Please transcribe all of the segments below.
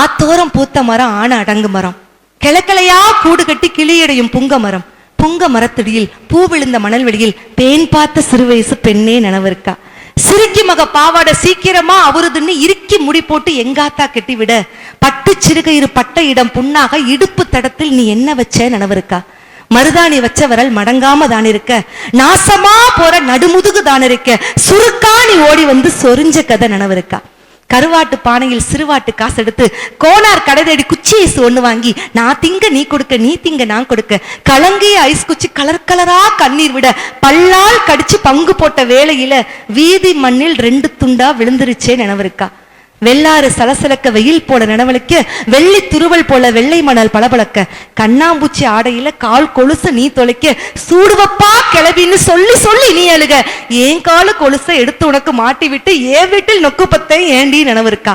ஆத்தோரம் பூத்த மரம் ஆன அடங்கு மரம். கிழக்கலையா கூடு கட்டி கிளியடையும் புங்க மரம். புங்க மரத்தடியில் பூ விழுந்த மணல்வெளியில் பேன் பார்த்த சிறு வயசு பெண்ணே நினைவிருக்கா. சிறுக்கி மக பாவாடை சீக்கிரமா அவருதுன்னு இறுக்கி முடி போட்டு எங்காத்தா கட்டி விட பட்டு சிறுகயிறு பட்ட இடம் புண்ணாக இடுப்பு தடத்தில் நீ என்ன வச்ச நினைவிருக்கா. மருதாணி வச்சவரல் மடங்காம தான் இருக்க நாசமா போற நடுமுதுகு தான் இருக்க சுருக்கா நீ ஓடி வந்து சொரிஞ்ச கதை நினவிருக்கா. கருவாட்டு பானையில் சிறுவாட்டு காசு எடுத்து கோனார் கடை தேடி குச்சி ஐஸ் ஒண்ணு வாங்கி நான் திங்க நீ கொடுக்க நீ திங்க நான் கொடுக்க. கலங்கிய ஐஸ் குச்சி கலர் கலரா கண்ணீர் விட பல்லால் கடிச்சு பங்கு போட்ட வேலையில வீதி மண்ணில் ரெண்டு துண்டா விழுந்துருச்சே நினைவிருக்கா வெள்ளாறு சலசலக்க வெயில் போல நினைவலிக்க வெள்ளி துருவல் போல வெள்ளை மணல் பளபளக்க கண்ணாம்பூச்சி ஆடையில கால் கொலுச நீ தொலைக்க சூடுவப்பா கிளவின்னு சொல்லி சொல்லி நீ அழுக. ஏன் கால கொலுசை எடுத்து உனக்கு மாட்டி விட்டு ஏன் வீட்டில் நொக்கு பத்தை ஏண்டி நினைவிருக்கா?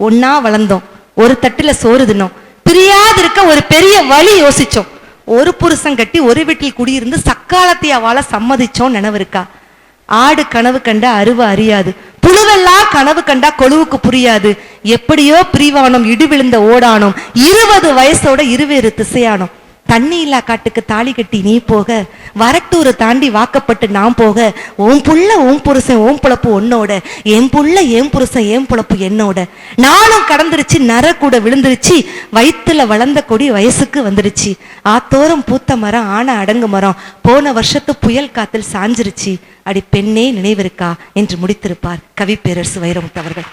ஒன்னா வளர்ந்தோம். ஒரு தட்டுல சோறு தின்னோம். பிரியாதிருக்க ஒரு பெரிய வழி யோசிச்சோம். ஒரு புருஷன் கட்டி ஒரு வீட்டில் குடியிருந்து சக்காலத்தையா வாழ சம்மதிச்சோம் நினைவிருக்கா? ஆடு கனவு கண்ட அருவ அறியாது. புழுவெல்லாம் கனவு கண்டா கொழுவுக்கு புரியாது. எப்படியோ பிரிவானம் இடி விழுந்த ஓடானோம். இருபது வயசோட இருவேறு திசையானோம். தண்ணி இல்லா காட்டுக்கு தாலி கட்டி நீ போக வரட்டூரை தாண்டி வாக்கப்பட்டு நான் போக ஓம் புள்ள ஓம் புருஷன் ஓம் புழப்பு உன்னோட என் புள்ள என் புருஷன் என் புழப்பு என்னோட. நானும் கடந்துருச்சு நர கூட விழுந்துருச்சு வயிற்றுல வளர்ந்த கொடி வயசுக்கு வந்துருச்சு. ஆத்தோரம் பூத்த மரம் ஆன அடங்கு மரம் போன வருஷத்து புயல் காத்தில் சாஞ்சிருச்சு. அடி பெண்ணே நினைவிருக்கா? என்று முடித்திருப்பார் கவி பேரரசு வைரமுத்து அவர்கள்.